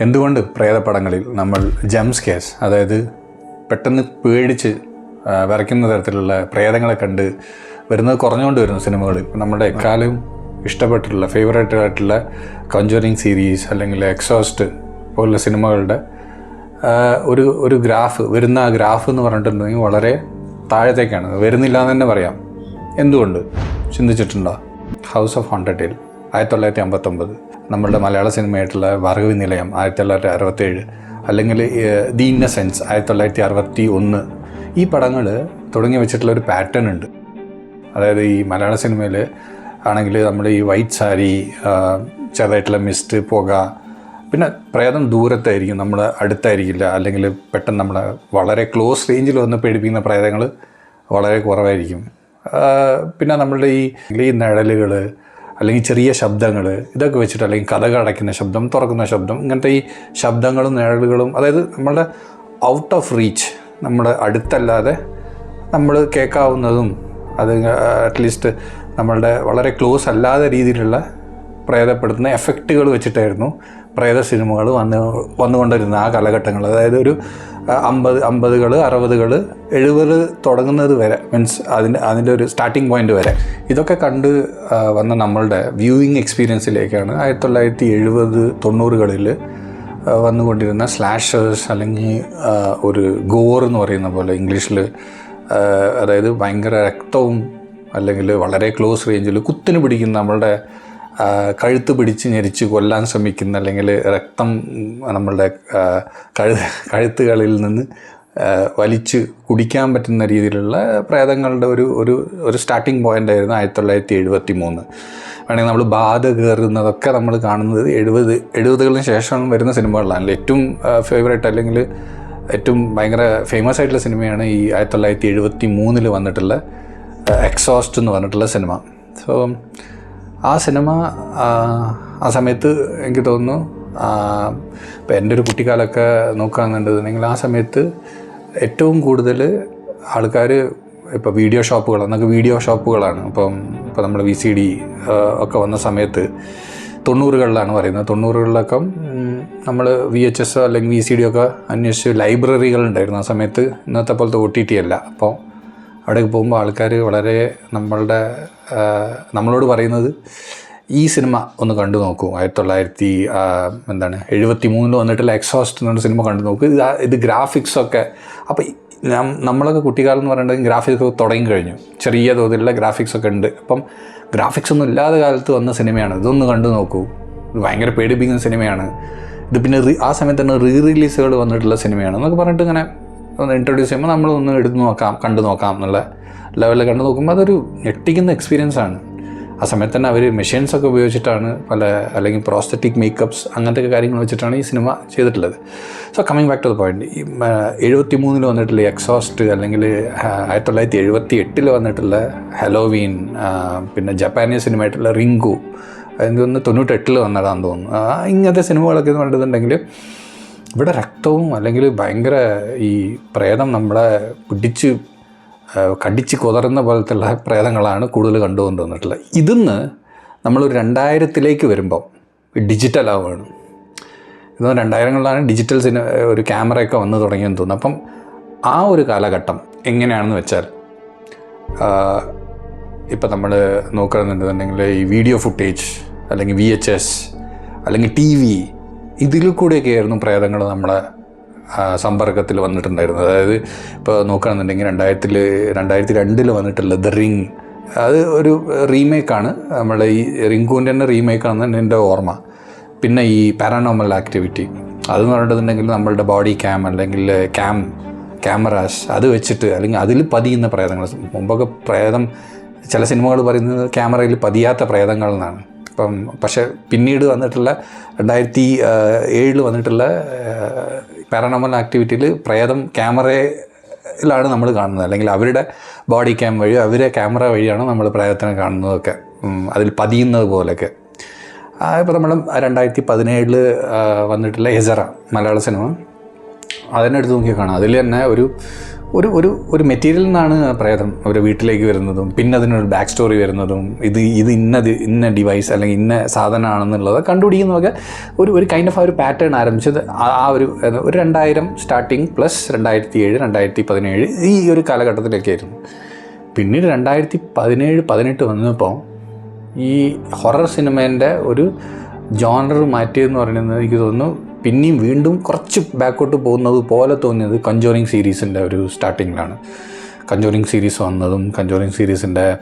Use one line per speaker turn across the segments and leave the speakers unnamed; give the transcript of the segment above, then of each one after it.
എന്തുകൊണ്ട് പ്രേതപ്പടങ്ങളിൽ നമ്മൾ gems case അതായത് പെട്ടെന്ന് പേടിച്ച് വരയ്ക്കുന്ന തരത്തിലുള്ള പ്രേതങ്ങളെ കണ്ട് വരുന്നത് കുറഞ്ഞുകൊണ്ട് വരുന്നു സിനിമകൾ ഇപ്പം നമ്മുടെ എക്കാലം ഇഷ്ടപ്പെട്ടിട്ടുള്ള ഫേവറേറ്റ് ആയിട്ടുള്ള കൺജോറിങ് സീരീസ് അല്ലെങ്കിൽ എക്സോസ്റ്റ് പോലുള്ള സിനിമകളുടെ ഒരു ഒരു ഗ്രാഫ് വരുന്ന ആ ഗ്രാഫ് എന്ന് പറഞ്ഞിട്ടുണ്ടെങ്കിൽ വളരെ താഴത്തേക്കാണ്. വരുന്നില്ല എന്ന് തന്നെ പറയാം. എന്തുകൊണ്ട്? ചിന്തിച്ചിട്ടുണ്ടോ? ഹൗസ് ഓഫ് ഹോണ്ടഡ് ആയിരത്തി തൊള്ളായിരത്തി അമ്പത്തൊമ്പത്. നമ്മളുടെ മലയാള സിനിമയായിട്ടുള്ള ഭാർഗവി നിലയം ആയിരത്തി തൊള്ളായിരത്തി അറുപത്തേഴ് അല്ലെങ്കിൽ ദി ഇന്നസെൻസ് ആയിരത്തി തൊള്ളായിരത്തി അറുപത്തി ഒന്ന് ഈ പടങ്ങൾ തുടങ്ങി വെച്ചിട്ടുള്ള ഒരു പാറ്റേൺ ഉണ്ട്. അതായത് ഈ മലയാള സിനിമയിൽ ആണെങ്കിൽ നമ്മൾ ഈ വൈറ്റ് സാരി ചെറുതായിട്ടുള്ള മിസ്റ്റ് പുക പിന്നെ പ്രേതം ദൂരത്തായിരിക്കും നമ്മൾ അടുത്തായിരിക്കില്ല അല്ലെങ്കിൽ പെട്ടെന്ന് നമ്മളെ വളരെ ക്ലോസ് റേഞ്ചിൽ വന്ന് പേടിപ്പിക്കുന്ന പ്രേതങ്ങൾ വളരെ കുറവായിരിക്കും. പിന്നെ നമ്മളുടെ ഈ ഈ നിഴലുകൾ അല്ലെങ്കിൽ ചെറിയ ശബ്ദങ്ങൾ ഇതൊക്കെ വെച്ചിട്ട് അല്ലെങ്കിൽ കഥകൾ അടയ്ക്കുന്ന ശബ്ദം തുറക്കുന്ന ശബ്ദം ഇങ്ങനത്തെ ഈ ശബ്ദങ്ങളും നിഴലുകളും അതായത് നമ്മളുടെ ഔട്ട് ഓഫ് റീച്ച് നമ്മുടെ അടുത്തല്ലാതെ നമ്മൾ കേൾക്കാവുന്നതും അത് അറ്റ്ലീസ്റ്റ് നമ്മളുടെ വളരെ ക്ലോസ് അല്ലാതെ രീതിയിലുള്ള പ്രേതപ്പെടുത്തുന്ന എഫക്റ്റുകൾ വെച്ചിട്ടായിരുന്നു പ്രേത സിനിമകൾ വന്ന് വന്നുകൊണ്ടിരുന്ന ആ കാലഘട്ടങ്ങൾ. അതായത് ഒരു അമ്പത് അമ്പതുകൾ അറുപതുകൾ എഴുപത് തുടങ്ങുന്നത് വരെ മീൻസ് അതിന്റെ അതിന്റെ ഒരു സ്റ്റാർട്ടിംഗ് പോയിന്റ് വരെ. ഇതൊക്കെ കണ്ട് വന്ന നമ്മളുടെ വ്യൂയിങ് എക്സ്പീരിയൻസിലേക്കാണ് ആയിരത്തി തൊള്ളായിരത്തി എഴുപത് തൊണ്ണൂറുകളിൽ വന്നുകൊണ്ടിരുന്ന സ്ലാഷേഴ്സ് അല്ലെങ്കിൽ ഒരു ഗോർ എന്ന് പറയുന്ന പോലെ ഇംഗ്ലീഷിൽ അതായത് ഭയങ്കര രക്തവും അല്ലെങ്കിൽ വളരെ ക്ലോസ് റേഞ്ചിൽ കുത്തിന് പിടിക്കുന്ന നമ്മളുടെ കഴുത്ത് പിടിച്ച് ഞെരിച്ച് കൊല്ലാൻ ശ്രമിക്കുന്ന അല്ലെങ്കിൽ രക്തം നമ്മളുടെ കഴു കഴുത്തുകളിൽ നിന്ന് വലിച്ച് കുടിക്കാൻ പറ്റുന്ന രീതിയിലുള്ള പ്രേതങ്ങളുടെ ഒരു ഒരു ഒരു സ്റ്റാർട്ടിങ് പോയിന്റ് ആയിരുന്നു ആയിരത്തി തൊള്ളായിരത്തി എഴുപത്തി മൂന്ന് വേണമെങ്കിൽ നമ്മൾ ബാധ കയറുന്നതൊക്കെ നമ്മൾ കാണുന്നത് എഴുപത് എഴുപതുകളിന് ശേഷം വരുന്ന സിനിമകളിലാണ്. ഏറ്റവും ഫേവറേറ്റ് അല്ലെങ്കിൽ ഏറ്റവും ഭയങ്കര ഫേമസ് ആയിട്ടുള്ള സിനിമയാണ് ഈ ആയിരത്തി തൊള്ളായിരത്തി എഴുപത്തി മൂന്നിൽ വന്നിട്ടുള്ള എക്സോസ്റ്റ് എന്ന് പറഞ്ഞിട്ടുള്ള സിനിമ. സോ ആ സിനിമ ആ, സമയത്ത് എനിക്ക് തോന്നുന്നു ഇപ്പം എന്റെ ഒരു കുട്ടിക്കാലമൊക്കെ നോക്കുകയാണെന്നുണ്ടെന്നുണ്ടെങ്കിൽ ആ സമയത്ത് ഏറ്റവും കൂടുതൽ ആൾക്കാർ ഇപ്പോൾ വീഡിയോ ഷോപ്പുകൾ എന്നൊക്കെ വീഡിയോ ഷോപ്പുകളാണ്. ഇപ്പം ഇപ്പോൾ നമ്മൾ വി സി ഡി ഒക്കെ വന്ന സമയത്ത് തൊണ്ണൂറുകളിലാണ് പറയുന്നത്. തൊണ്ണൂറുകളിലൊക്കെ നമ്മൾ വി എച്ച് എസ് അല്ലെങ്കിൽ വി സി ഡി ഒക്കെ അന്വേഷിച്ച് ലൈബ്രറികൾ ഉണ്ടായിരുന്നു ആ സമയത്ത്. ഇന്നത്തെ പോലത്തെ ഒ ടി ടി അല്ല. അപ്പോൾ അവിടേക്ക് പോകുമ്പോൾ ആൾക്കാർ വളരെ നമ്മളുടെ നമ്മളോട് പറയുന്നത് ഈ സിനിമ ഒന്ന് കണ്ടു നോക്കൂ. ആയിരത്തി തൊള്ളായിരത്തി എന്താണ് എഴുപത്തി മൂന്നിൽ വന്നിട്ടുള്ള എക്സോസ്റ്റ് എന്നൊരു സിനിമ കണ്ടു നോക്കൂ. ഇത് ഇത് ഗ്രാഫിക്സൊക്കെ അപ്പോൾ നമ്മളൊക്കെ കുട്ടിക്കാലം എന്ന് പറയുന്നത് ഗ്രാഫിക്സ് ഒക്കെ തുടങ്ങി കഴിഞ്ഞു ചെറിയ തോതിലുള്ള ഗ്രാഫിക്സ് ഒക്കെ ഉണ്ട്. അപ്പം ഗ്രാഫിക്സ് ഒന്നും ഇല്ലാത്ത കാലത്ത് വന്ന സിനിമയാണ്. ഇതൊന്ന് കണ്ടു നോക്കൂ. ഇത് ഭയങ്കര പേടിപ്പിക്കുന്ന സിനിമയാണ്. ഇത് പിന്നെ ആ സമയത്ത് തന്നെ റീ റിലീസുകൾ വന്നിട്ടുള്ള സിനിമയാണ് എന്നൊക്കെ പറഞ്ഞിട്ട് ഇങ്ങനെ ഒന്ന് ഇൻട്രൊഡ്യൂസ് ചെയ്യുമ്പോൾ നമ്മൾ ഒന്ന് എടുത്ത് നോക്കാം കണ്ടു നോക്കാം എന്നുള്ള ലെവലിൽ കണ്ടു നോക്കുമ്പോൾ അതൊരു ഞെട്ടിക്കുന്ന എക്സ്പീരിയൻസ് ആണ്. ആ സമയത്ത് തന്നെ അവർ മെഷീൻസ് ഒക്കെ ഉപയോഗിച്ചിട്ടാണ് പല അല്ലെങ്കിൽ പ്രോസ്തറ്റിക് മേക്കപ്സ് അങ്ങനത്തെ കാര്യങ്ങൾ വെച്ചിട്ടാണ് ഈ സിനിമ ചെയ്തിട്ടുള്ളത്. So coming back to the point ഈ എഴുപത്തി മൂന്നിൽ വന്നിട്ടുള്ള എക്സോസ്റ്റ് അല്ലെങ്കിൽ ആയിരത്തി തൊള്ളായിരത്തി എഴുപത്തി എട്ടിൽ വന്നിട്ടുള്ള ഹലോവീൻ പിന്നെ ജപ്പാനീസ് സിനിമയായിട്ടുള്ള റിങ്കു എനിക്കൊന്ന് തൊണ്ണൂറ്റെട്ടിൽ വന്നതാണെന്ന് തോന്നുന്നു. ഇങ്ങനത്തെ സിനിമകളൊക്കെ എന്ന് പറഞ്ഞിട്ടുണ്ടെങ്കിൽ ഇവിടെ രക്തവും അല്ലെങ്കിൽ ഭയങ്കര ഈ പ്രേതം നമ്മളെ പിടിച്ച് കടിച്ച് കുതറുന്ന പോലത്തുള്ള പ്രേതങ്ങളാണ് കൂടുതൽ കണ്ടുകൊണ്ട് വന്നിട്ടുള്ളത് ഇതിന്ന് നമ്മളൊരു രണ്ടായിരത്തിലേക്ക് വരുമ്പോൾ ഡിജിറ്റൽ ആവുകയാണ്. ഇത് രണ്ടായിരങ്ങളിലാണ് ഡിജിറ്റൽ സിനിമ ഒരു ക്യാമറയൊക്കെ വന്ന് തുടങ്ങിയെന്ന് തോന്നുന്നു. അപ്പം ആ ഒരു കാലഘട്ടം എങ്ങനെയാണെന്ന് വെച്ചാൽ ഇപ്പം നമ്മൾ നോക്കുകയാണെന്നുണ്ടെന്നുണ്ടെങ്കിൽ ഈ വീഡിയോ ഫുട്ടേജ് അല്ലെങ്കിൽ വി എച്ച് എസ് അല്ലെങ്കിൽ ടി വി ഇതിൽ കൂടെയൊക്കെയായിരുന്നു പ്രേതങ്ങൾ നമ്മളെ സമ്പർക്കത്തിൽ വന്നിട്ടുണ്ടായിരുന്നത്. അതായത് ഇപ്പോൾ നോക്കുകയാണെന്നുണ്ടെങ്കിൽ രണ്ടായിരത്തിൽ രണ്ടായിരത്തി രണ്ടിൽ വന്നിട്ടുള്ള ദ റിങ് അത് ഒരു റീമേക്കാണ്. നമ്മളെ ഈ റിങ്കൂന്റെ തന്നെ റീമേക്കാണെന്ന് എന്റെ ഓർമ്മ. പിന്നെ ഈ പാരാനോമൽ ആക്ടിവിറ്റി അതെന്ന് പറഞ്ഞിട്ടുണ്ടെങ്കിൽ നമ്മളുടെ ബോഡി ക്യാം അല്ലെങ്കിൽ ക്യാം ക്യാമറാസ് അത് വെച്ചിട്ട് അല്ലെങ്കിൽ അതിൽ പതിയുന്ന പ്രേതങ്ങൾ. മുമ്പൊക്കെ പ്രേതം ചില സിനിമകൾ പറയുന്നത് ക്യാമറയിൽ പതിയാത്ത പ്രേതങ്ങൾ എന്നാണ്. ഇപ്പം പക്ഷെ പിന്നീട് വന്നിട്ടുള്ള രണ്ടായിരത്തി ഏഴിൽ വന്നിട്ടുള്ള പാരാനോമൽ ആക്ടിവിറ്റിയിൽ പ്രേതം ക്യാമറയിലാണ് നമ്മൾ കാണുന്നത്. അല്ലെങ്കിൽ അവരുടെ ബോഡി ക്യാം വഴി അവരെ ക്യാമറ വഴിയാണ് നമ്മൾ പ്രേതത്തിനെ കാണുന്നതൊക്കെ അതിൽ പതിയുന്നത് പോലെയൊക്കെ. ഇപ്പോൾ നമ്മൾ രണ്ടായിരത്തി പതിനേഴിൽ വന്നിട്ടുള്ള എസറ മലയാള സിനിമ. അതിനെടുത്ത് നോക്കിയാൽ കാണാം. അതിൽ തന്നെ ഒരു ഒരു ഒരു ഒരു മെറ്റീരിയൽ നിന്നാണ് പ്രേതം അവർ വീട്ടിലേക്ക് വരുന്നതും പിന്നെ അതിനൊരു ബാക്ക് സ്റ്റോറി വരുന്നതും ഇത് ഇത് ഇന്ന ഇന്ന ഡിവൈസ് അല്ലെങ്കിൽ ഇന്ന സാധനമാണെന്നുള്ളത് കണ്ടുപിടിക്കുന്നതൊക്കെ ഒരു ഒരു കൈൻഡ് ഓഫ് ആ ഒരു പാറ്റേൺ ആരംഭിച്ചത് ആ ഒരു ഒരു രണ്ടായിരം സ്റ്റാർട്ടിങ് പ്ലസ് രണ്ടായിരത്തി ഏഴ് രണ്ടായിരത്തി പതിനേഴ് ഈ ഒരു കാലഘട്ടത്തിലൊക്കെ ആയിരുന്നു പിന്നീട് രണ്ടായിരത്തി പതിനേഴ് പതിനെട്ട് വന്നപ്പോൾ ഈ ഹൊറർ സിനിമേന്റെ ഒരു ജോണർ മാറ്റിയെന്ന് പറയുന്നത് എനിക്ക് തോന്നുന്നു പിന്നെയും വീണ്ടും കുറച്ച് ബാക്കോട്ട് പോകുന്നത് പോലെ തോന്നിയത് കഞ്ചോറിങ് സീരീസിന്റെ ഒരു സ്റ്റാർട്ടിങ്ങിലാണ്. കഞ്ചോറിങ് സീരീസ് വന്നതും കഞ്ചോറിങ് സീരീസിന്റെ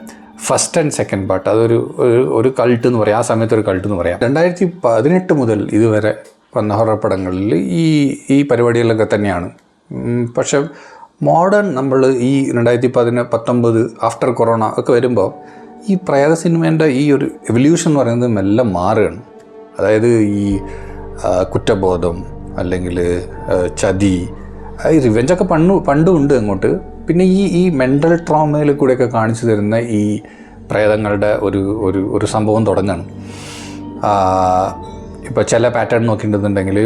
ഫസ്റ്റ് ആൻഡ് സെക്കൻഡ് പാർട്ട് അതൊരു ഒരു- കൾട്ട് എന്ന് പറയാം. ആ സമയത്ത് ഒരു കൾട്ട് എന്ന് പറയാം. രണ്ടായിരത്തി പതിനെട്ട് മുതൽ ഇതുവരെ വന്ന ഹൊറർ പടങ്ങളിൽ ഈ ഈ പരിപാടികളിലൊക്കെ തന്നെയാണ്. പക്ഷെ മോഡേൺ നമ്മൾ ഈ രണ്ടായിരത്തി പതിന പത്തൊമ്പത് ആഫ്റ്റർ കൊറോണ ഒക്കെ വരുമ്പോൾ ഈ പ്രേത സിനിമേന്റെ ഈ ഒരു എവല്യൂഷൻ എന്ന് പറയുന്നത് മെല്ലെ മാറുകയാണ്. അതായത് ഈ കുറ്റബോധം അല്ലെങ്കിൽ ചതി ഈ റിവെഞ്ചൊക്കെ പണ്ട് പണ്ടും ഉണ്ട് അങ്ങോട്ട്. പിന്നെ ഈ ഈ മെന്റൽ ട്രോമയിൽ കൂടെയൊക്കെ കാണിച്ചു തരുന്ന ഈ പ്രേതങ്ങളുടെ ഒരു ഒരു ഒരു സംഭവം തുടങ്ങാണ്. ഇപ്പോൾ ചില പാറ്റേൺ നോക്കിയിട്ടുണ്ടെന്നുണ്ടെങ്കിൽ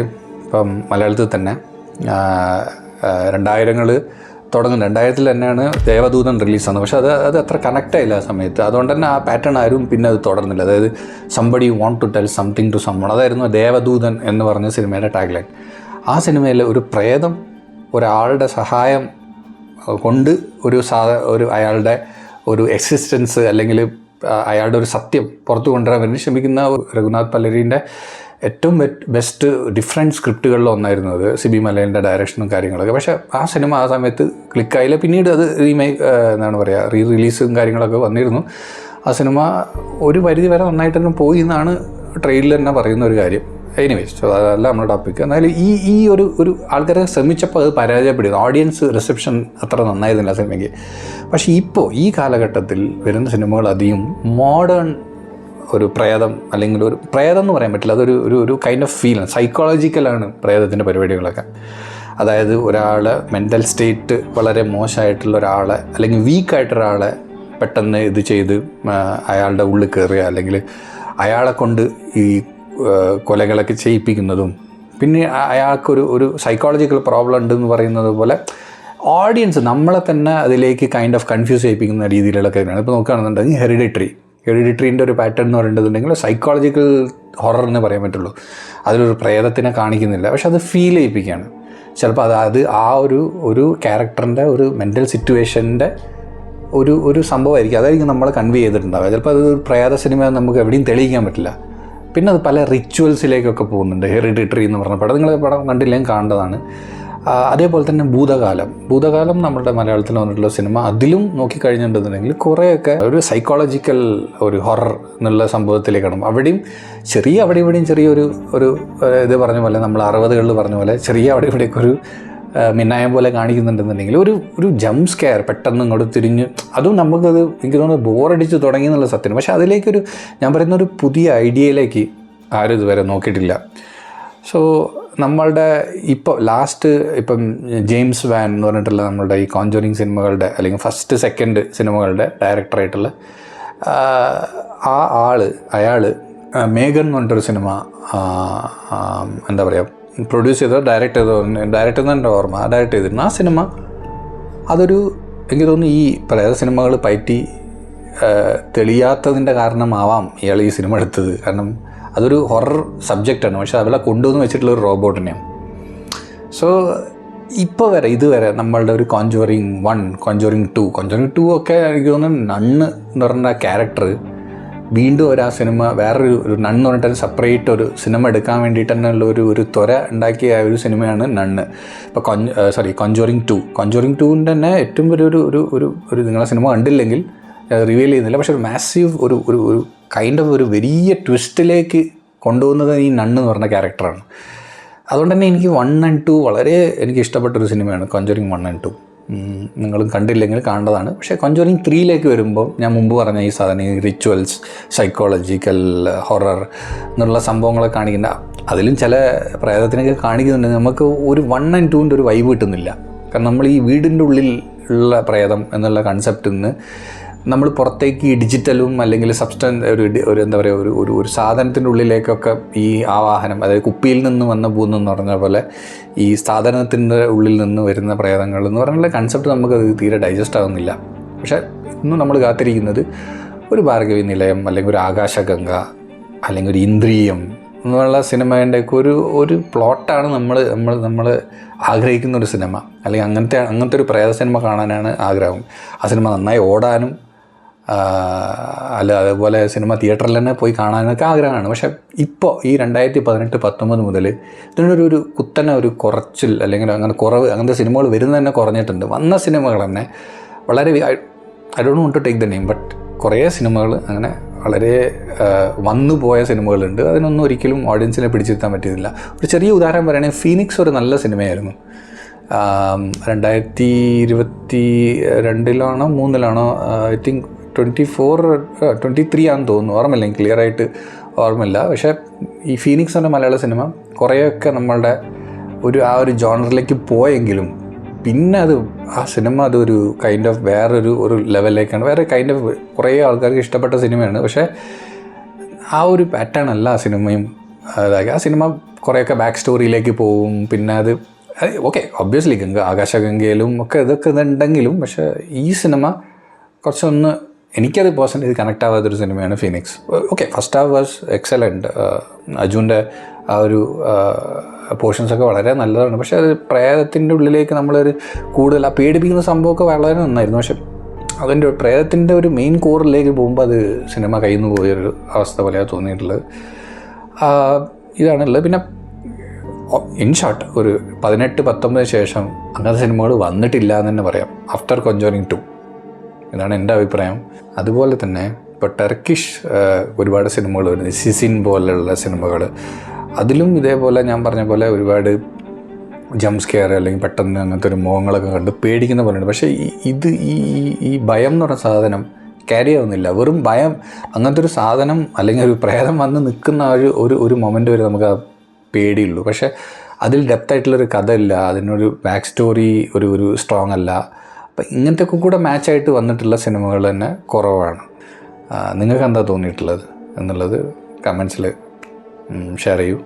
ഇപ്പം മലയാളത്തിൽ തന്നെ രണ്ടായിരങ്ങൾ തുടങ്ങും രണ്ടായിരത്തിൽ തന്നെയാണ് ദേവദൂതൻ റിലീസാണ് പക്ഷെ അത് അത് അത്ര കണക്റ്റ് ആയില്ല ആ സമയത്ത്. അതുകൊണ്ട് തന്നെ ആ പാറ്റേൺ ആരും പിന്നെ അത് തുടർന്നില്ല. അതായത് somebody want to tell something to summon Devadoothan Devadoothan എന്ന് പറഞ്ഞ സിനിമയുടെ ടാഗ് ലൈൻ ആ സിനിമയിൽ ഒരു പ്രേതം ഒരാളുടെ സഹായം കൊണ്ട് ഒരു സാ ഒരു അയാളുടെ ഒരു എക്സിസ്റ്റൻസ് അല്ലെങ്കിൽ അയാളുടെ ഒരു സത്യം പുറത്തു കൊണ്ടുവരാൻ വേണ്ടി ശ്രമിക്കുന്ന രഘുനാഥ് പല്ലരീന്റെ ഏറ്റവും ബെസ്റ്റ് ഡിഫറെന്റ് സ്ക്രിപ്റ്റുകളിൽ ഒന്നായിരുന്നു അത് സിബി മലയന്റെ ഡയറക്ഷനും കാര്യങ്ങളൊക്കെ. പക്ഷേ ആ സിനിമ ആ സമയത്ത് ക്ലിക്കായില്ല പിന്നീട് അത് റീമേക്ക് എന്താണ് പറയുക റീ റിലീസും കാര്യങ്ങളൊക്കെ വന്നിരുന്നു. ആ സിനിമ ഒരു പരിധി വരെ നന്നായിട്ട് തന്നെ പോയി എന്നാണ് ട്രെയിലർ തന്നെ പറയുന്ന ഒരു കാര്യം. എനിവേസ് അതല്ല നമ്മുടെ ടോപ്പിക് എന്നാലും ഈ ഈ ഒരു ഒരു ആൾക്കാരെ ശ്രമിച്ചപ്പോൾ അത് പരാജയപ്പെടുന്നു. ഓഡിയൻസ് റിസപ്ഷൻ അത്ര നന്നായിരുന്നില്ല സിനിമയ്ക്ക് പക്ഷേ ഇപ്പോൾ ഈ കാലഘട്ടത്തിൽ വരുന്ന സിനിമകൾ അധികം മോഡേൺ ഒരു പ്രേതം അല്ലെങ്കിൽ ഒരു പ്രേതം എന്ന് പറയാൻ പറ്റില്ല. അതൊരു ഒരു ഒരു കൈൻഡ് ഓഫ് ഫീൽ സൈക്കോളജിക്കലാണ് പ്രേതത്തിന്റെ പരിപാടികളൊക്കെ. അതായത് ഒരാൾ മെന്റൽ സ്റ്റേറ്റ് വളരെ മോശമായിട്ടുള്ള ഒരാളെ അല്ലെങ്കിൽ വീക്കായിട്ടൊരാളെ പെട്ടെന്ന് ഇത് ചെയ്ത് അയാളുടെ ഉള്ളിൽ കയറുക അല്ലെങ്കിൽ അയാളെ കൊണ്ട് ഈ കൊലകളൊക്കെ ചെയ്യിപ്പിക്കുന്നതും. പിന്നെ അയാൾക്കൊരു ഒരു സൈക്കോളജിക്കൽ പ്രോബ്ലം ഉണ്ടെന്ന് പറയുന്നത് പോലെ ഓഡിയൻസ് നമ്മളെ തന്നെ അതിലേക്ക് കൈൻഡ് ഓഫ് കൺഫ്യൂസ് ചെയ്യിപ്പിക്കുന്ന രീതിയിലുള്ള കാര്യമാണ് ഇപ്പോൾ നോക്കുകയാണെന്നുണ്ടെങ്കിൽ ഹെറിഡിറ്ററി ഹെറിഡിറ്ററിന്റെ ഒരു പാറ്റേൺ എന്ന് പറയുന്നുണ്ടെങ്കിൽ സൈക്കോളജിക്കൽ ഹൊറർ എന്ന് പറയാൻ പറ്റുള്ളൂ. അതിലൊരു പ്രേതത്തിനെ കാണിക്കുന്നില്ല. പക്ഷെ അത് ഫീൽ ചെയ്യിപ്പിക്കുകയാണ്. ചിലപ്പോൾ അത് അത് ആ ഒരു ഒരു ക്യാരക്ടറിന്റെ ഒരു മെന്റൽ സിറ്റുവേഷന്റെ ഒരു ഒരു സംഭവമായിരിക്കും. അതായിരിക്കും നമ്മൾ കൺവേ ചെയ്തിട്ടുണ്ടാവുക. ചിലപ്പോൾ അത് പ്രേത സിനിമ നമുക്ക് എവിടെയും തെളിയിക്കാൻ പറ്റില്ല. പിന്നെ അത് പല റിച്വൽസിലേക്കൊക്കെ പോകുന്നുണ്ട്. ഹെറിഡിറ്ററി എന്ന് പറഞ്ഞ പടം. നിങ്ങൾ പടം കണ്ടില്ലെങ്കിൽ കാണേണ്ടതാണ് അതേപോലെ തന്നെ ഭൂതകാലം. ഭൂതകാലം നമ്മുടെ മലയാളത്തിൽ വന്നിട്ടുള്ള സിനിമ അതിലും നോക്കിക്കഴിഞ്ഞിട്ടുണ്ടെന്നുണ്ടെങ്കിൽ കുറേയൊക്കെ ഒരു സൈക്കോളജിക്കൽ ഒരു ഹൊറർ എന്നുള്ള സംഭവത്തിലേക്കാണ് അവിടെയും ചെറിയ അവിടെ ഇവിടെയും ചെറിയൊരു ഒരു ഇത് പറഞ്ഞ പോലെ നമ്മൾ അറുപതുകളിൽ പറഞ്ഞ പോലെ ചെറിയ അവിടെ ഇവിടെയൊക്കെ ഒരു മിന്നായം പോലെ കാണിക്കുന്നുണ്ടെന്നുണ്ടെങ്കിൽ ഒരു ഒരു ജംപ് സ്കെയർ പെട്ടെന്ന് ഇങ്ങോട്ട് തിരിഞ്ഞ് അതും നമുക്കത് എനിക്ക് തോന്നുന്നു ബോറടിച്ച് തുടങ്ങി എന്നുള്ള സത്യം പക്ഷേ അതിലേക്കൊരു ഞാൻ പറയുന്ന ഒരു പുതിയ ഐഡിയയിലേക്ക് ആരും ഇതുവരെ നോക്കിയിട്ടില്ല. സോ നമ്മളുടെ ഇപ്പോൾ ലാസ്റ്റ് ഇപ്പം ജെയിംസ് വാൻ എന്ന് പറഞ്ഞിട്ടുള്ള നമ്മളുടെ ഈ കോഞ്ചോറിങ് സിനിമകളുടെ അല്ലെങ്കിൽ ഫസ്റ്റ് സെക്കൻഡ് സിനിമകളുടെ ഡയറക്ടറായിട്ടുള്ള ആ, ആൾ അയാൾ മേഘൻ എന്ന് പറഞ്ഞിട്ടൊരു സിനിമ എന്താ പറയുക പ്രൊഡ്യൂസ് ചെയ്തോ ഡയറക്റ്റ് ചെയ്തോ ഡയറക്റ്റ് ചെയ്തെന്റെ ഓർമ്മ. ഡയറക്റ്റ് ചെയ്തിരുന്നു. ആ സിനിമ അതൊരു എനിക്ക് തോന്നുന്നു ഈ പല സിനിമകൾ പറ്റി തെളിയാത്തതിന്റെ കാരണമാവാം ഇയാൾ ഈ സിനിമ എടുത്തത്. കാരണം അതൊരു ഹൊറർ സബ്ജക്റ്റാണ് പക്ഷെ അവളെ കൊണ്ടുവന്ന് വെച്ചിട്ടുള്ള ഒരു റോബോട്ടിനെയാണ് സോ ഇപ്പോൾ വരെ ഇതുവരെ നമ്മളുടെ ഒരു conjuring one conjuring two conjuring two ഒക്കെ എനിക്ക് തോന്നുന്നു നണ്ണ് എന്ന് പറഞ്ഞ ക്യാരക്ടർ വീണ്ടും ഒരു ആ സിനിമ വേറൊരു ഒരു നണ്ണ് പറഞ്ഞിട്ട് സെപ്പറേറ്റ് ഒരു സിനിമ എടുക്കാൻ വേണ്ടിയിട്ട് തന്നെ ഉള്ള ഒരു ഒരു ത്വര ഉണ്ടാക്കിയ ഒരു സിനിമയാണ് നണ്ണ്. ഇപ്പോൾ കൊഞ്ച് സോറി കൊഞ്ചോറിങ് ടു കൊഞ്ചോറിങ് ടുവിന്റെ തന്നെ ഏറ്റവും വലിയ ഒരു ഒരു ഒരു ഒരു നിങ്ങളെ സിനിമ കണ്ടില്ലെങ്കിൽ റിവീൽ ചെയ്യുന്നില്ല. പക്ഷെ ഒരു മാസീവ് ഒരു ഒരു ഒരു കൈൻഡ് ഓഫ് ഒരു വലിയ ട്വിസ്റ്റിലേക്ക് കൊണ്ടുപോകുന്നത് ഈ നണ്ണ് എന്ന് പറഞ്ഞ ക്യാരക്ടറാണ് അതുകൊണ്ട് തന്നെ എനിക്ക് വൺ ആൻഡ് ടു വളരെ എനിക്ക് ഇഷ്ടപ്പെട്ട ഒരു സിനിമയാണ് കൊഞ്ചറിങ് വൺ ആൻഡ് ടു നിങ്ങളും കണ്ടില്ലെങ്കിൽ കാണേണ്ടതാണ്. പക്ഷേ കൊഞ്ചോറിങ് ത്രീയിലേക്ക് വരുമ്പോൾ ഞാൻ മുമ്പ് പറഞ്ഞ ഈ സാധനം ഈ റിച്വൽസ് സൈക്കോളജിക്കൽ ഹൊറർ എന്നുള്ള സംഭവങ്ങളൊക്കെ കാണിക്കേണ്ട അതിലും ചില പ്രേതത്തിനൊക്കെ കാണിക്കുന്നുണ്ട്. നമുക്ക് ഒരു വൺ ആൻഡ് ടുവിന്റെ ഒരു വൈബ് കിട്ടുന്നില്ല. കാരണം നമ്മൾ ഈ വീടിന്റെ ഉള്ളിൽ ഉള്ള പ്രേതം എന്നുള്ള കൺസെപ്റ്റിൽ നിന്ന് നമ്മൾ പുറത്തേക്ക് ഈ ഡിജിറ്റലും അല്ലെങ്കിൽ സബ്സ്റ്റൻ ഒരു ഒരു എന്താ പറയുക ഒരു ഒരു ഒരു സാധനത്തിന്റെ ഉള്ളിലേക്കൊക്കെ ഈ ആവാഹനം അതായത് കുപ്പിയിൽ നിന്ന് വന്ന പൂന്ന് എന്ന് പറഞ്ഞ പോലെ ഈ സാധനത്തിന്റെ ഉള്ളിൽ നിന്ന് വരുന്ന പ്രേതങ്ങൾ എന്ന് പറഞ്ഞുള്ള കൺസെപ്റ്റ് നമുക്കത് തീരെ ഡൈജസ്റ്റ് ആവുന്നില്ല. പക്ഷേ ഇന്ന് നമ്മൾ കാത്തിരിക്കുന്നത് ഒരു ഭാർഗവി നിലയം അല്ലെങ്കിൽ ഒരു ആകാശഗംഗ അല്ലെങ്കിൽ ഒരു ഇന്ദ്രിയം എന്നുള്ള സിനിമേന്റെയൊക്കെ ഒരു ഒരു പ്ലോട്ടാണ് നമ്മൾ നമ്മൾ നമ്മൾ ആഗ്രഹിക്കുന്ന ഒരു സിനിമ. അല്ലെങ്കിൽ അങ്ങനത്തെ അങ്ങനത്തെ ഒരു പ്രേത സിനിമ കാണാനാണ് ആഗ്രഹം. ആ സിനിമ നന്നായി ഓടാനും അല്ല അതേപോലെ സിനിമ തിയേറ്ററിൽ തന്നെ പോയി കാണാനൊക്കെ ആഗ്രഹമാണ്. പക്ഷെ ഇപ്പോൾ ഈ രണ്ടായിരത്തി പതിനെട്ട് പത്തൊമ്പത് മുതൽ ഇതിനൊരു ഒരു കുത്തനെ ഒരു കുറച്ചിൽ അല്ലെങ്കിൽ അങ്ങനെ കുറവ് അങ്ങനത്തെ സിനിമകൾ വരുന്നത് തന്നെ കുറഞ്ഞിട്ടുണ്ട്. വന്ന സിനിമകൾ തന്നെ വളരെ I don't want to take the name but കുറേ സിനിമകൾ അങ്ങനെ വളരെ വന്നു പോയ സിനിമകളുണ്ട്. അതിനൊന്നും ഒരിക്കലും ഓഡിയൻസിനെ പിടിച്ചിരുത്താൻ പറ്റിയില്ല ഒരു ചെറിയ ഉദാഹരണം പറയുകയാണെങ്കിൽ ഫീനിക്സ് ഒരു നല്ല സിനിമയായിരുന്നു. രണ്ടായിരത്തി ഇരുപത്തി രണ്ടിലാണോ മൂന്നിലാണോ I think twenty four twenty three ആണെന്ന് തോന്നുന്നു. ഓർമ്മയില്ല ആയിട്ട് ഓർമ്മയില്ല. പക്ഷേ ഈ ഫീനിക്സ് എന്ന മലയാള സിനിമ കുറേയൊക്കെ നമ്മളുടെ ഒരു ആ ഒരു ജോണറിലേക്ക് പോയെങ്കിലും പിന്നെ അത് ആ സിനിമ അതൊരു കൈൻഡ് ഓഫ് വേറൊരു ഒരു ലെവലിലേക്കാണ് വേറെ കൈൻഡ് ഓഫ് കുറേ ആൾക്കാർക്ക് ഇഷ്ടപ്പെട്ട സിനിമയാണ്. പക്ഷേ ആ ഒരു പാറ്റേൺ അല്ല ആ സിനിമയും. അതായത് ആ സിനിമ കുറേയൊക്കെ ബാക്ക് സ്റ്റോറിയിലേക്ക് പോവും പിന്നെ അത് ഓക്കെ ഒബ്വിയസ്ലി ഗംഗ ആകാശഗംഗയിലും ഒക്കെ ഇതൊക്കെ ഇതുണ്ടെങ്കിലും പക്ഷേ ഈ സിനിമ കുറച്ചൊന്ന് എനിക്കത് പേഴ്സണലി കണക്ട് ആവാത്തൊരു സിനിമയാണ് Phoenix okay first half was excellent അജുന്റെ ആ ഒരു പോർഷൻസ് ഒക്കെ വളരെ നല്ലതാണ്. പക്ഷേ അത് പ്രേതത്തിന്റെ ഉള്ളിലേക്ക് നമ്മളൊരു കൂടുതൽ ആ പേടിപ്പിക്കുന്ന സംഭവമൊക്കെ വളരെ നന്നായിരുന്നു. പക്ഷേ അതിന്റെ പ്രേതത്തിന്റെ ഒരു മെയിൻ കോറിലേക്ക് പോകുമ്പോൾ അത് സിനിമ കയ്യിൽ നിന്ന് പോയൊരു അവസ്ഥ പോലെയാണ് തോന്നിയിട്ടുള്ളത്. ഇതാണുള്ളത്. പിന്നെ ഇൻ ഷോർട്ട് ഒരു പതിനെട്ട് പത്തൊമ്പതിന് ശേഷം അങ്ങനത്തെ സിനിമകൾ വന്നിട്ടില്ല എന്ന് തന്നെ പറയാം. ആഫ്റ്റർ കൊഞ്ചോറിങ് ടു ഇതാണ് എന്റെ അഭിപ്രായം. അതുപോലെ തന്നെ ഇപ്പോൾ ടർക്കിഷ് ഒരുപാട് സിനിമകൾ വരുന്നത് സിസിൻ പോലെയുള്ള സിനിമകൾ. അതിലും ഇതേപോലെ ഞാൻ പറഞ്ഞ പോലെ ഒരുപാട് ജംസ് കെയർ അല്ലെങ്കിൽ പെട്ടെന്ന് അങ്ങനത്തെ ഒരു മുഖങ്ങളൊക്കെ കണ്ട് പേടിക്കുന്ന പോലെയുണ്ട്. പക്ഷേ ഇത് ഈ ഈ- ഭയം എന്ന് പറഞ്ഞ സാധനം ക്യാരി ആവുന്നില്ല. വെറും ഭയം അങ്ങനത്തെ ഒരു സാധനം അല്ലെങ്കിൽ ഒരു പ്രേതം വന്ന് നിൽക്കുന്ന ഒരു ഒരു ഒരു മൊമെന്റ് വരെ നമുക്ക് ആ പേടിയുള്ളൂ. പക്ഷേ അതിൽ ഡെപ്തായിട്ടുള്ളൊരു കഥയില്ല. അതിനൊരു ബാക്ക് സ്റ്റോറി ഒരു ഒരു സ്ട്രോങ് അല്ല. അപ്പം ഇങ്ങനത്തെയൊക്കെ കൂടെ മാച്ചായിട്ട് വന്നിട്ടുള്ള സിനിമകൾ തന്നെ കുറവാണ്. നിങ്ങൾക്ക് എന്താ തോന്നിയിട്ടുള്ളത് എന്നുള്ളത് കമൻസിൽ ഷെയർ ചെയ്യൂ.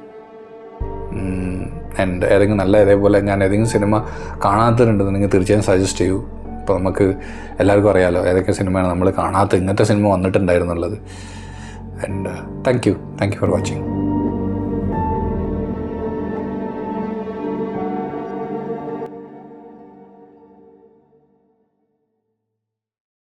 ആൻഡ് ഏതെങ്കിലും നല്ല ഇതേപോലെ ഞാൻ ഏതെങ്കിലും സിനിമ കാണാത്തതുണ്ടെന്നുണ്ടെങ്കിൽ തീർച്ചയായും സജസ്റ്റ് ചെയ്യൂ. ഇപ്പോൾ നമുക്ക് എല്ലാവർക്കും അറിയാമല്ലോ ഏതൊക്കെ സിനിമയാണ് നമ്മൾ കാണാത്ത ഇങ്ങനത്തെ സിനിമ വന്നിട്ടുണ്ടായിരുന്നുള്ളത്. And thank you thank you for watching